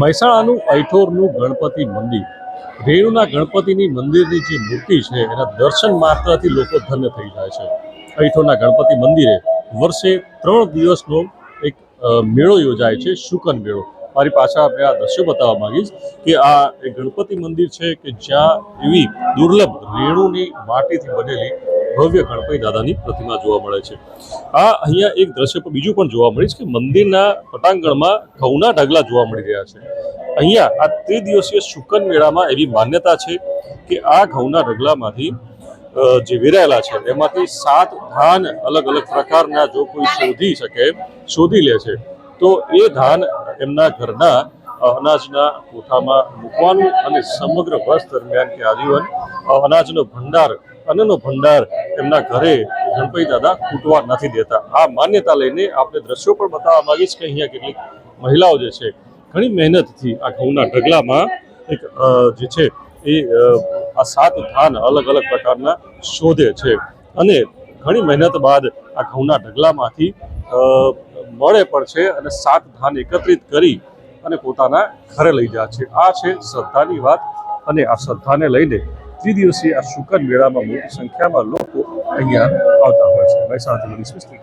મહેસાણાનું ઐઠોરનું ગણપતિ મંદિર. રેણુના ગણપતિની મંદિરની જે મૂર્તિ છે, એના દર્શન માત્રથી લોકો ધન્ય થઈ જાય છે. ઐઠોરના ગણપતિ મંદિરે વર્ષે ત્રણ દિવસનો એક મેળો યોજાય છે, શુકન મેળો. મારી પાછા આપણે આ દ્રશ્યો બતાવવા માંગીશ કે આ ગણપતિ મંદિર છે કે જ્યાં એવી દુર્લભ રેણુની માટીથી બનેલી ભવ્ય ગણપતિ દાદાની પ્રતિમા જોવા મળે છે. આ અહીંયા એક દ્રશ્ય પણ બીજું પણ જોવા મળીશ કે મંદિરના પટાંગણમાં ઘઉંના ઢગલા જોવા મળી રહ્યા છે. અહીંયા આ ત્રિદિવસીય શુકન મેળામાં એવી માન્યતા છે કે આ ઘઉંના ઢગલામાંથી જે વેરાયેલા છે, એમાંથી સાત ધાન અલગ અલગ પ્રકારના જો કોઈ શોધી શકે, શોધી લે છે, તો એ ધાન એમના ઘરના અનાજના કોઠામાં મૂકવાનું અને સમગ્ર વર્ષ દરમિયાન કે આજીવન અનાજનો ભંડાર, અન્નનો ભંડાર એમના ઘરે ગણપતિ દાદા ખૂટવા નથી દેતા. આ માન્યતા લઈને આપણે દ્રશ્યો પણ બતાવવા માગીશ કે અહીંયા કેટલીક મહિલાઓ જે છે, ઘણી મહેનતથી આ ઘઉંના ઢગલામાં એક જે છે, એ આ સાત ધાન અલગ અલગ પ્રકારના શોધે છે. અને ઘણી મહેનત બાદ આ ઘઉંના ઢગલામાંથી મળે પણ છે અને સાત ધાન એકત્રિત કરી અને પોતાના ઘરે લઈ જાય છે. આ છે શ્રદ્ધાની વાત અને આ શ્રદ્ધાને લઈને ત્રિદિવસીય આ શુકન મેળામાં મોટી સંખ્યામાં લોકો અહીંયા આવતા હોય છે. મહેસાણાથી મનીષ મિસ્ત્રી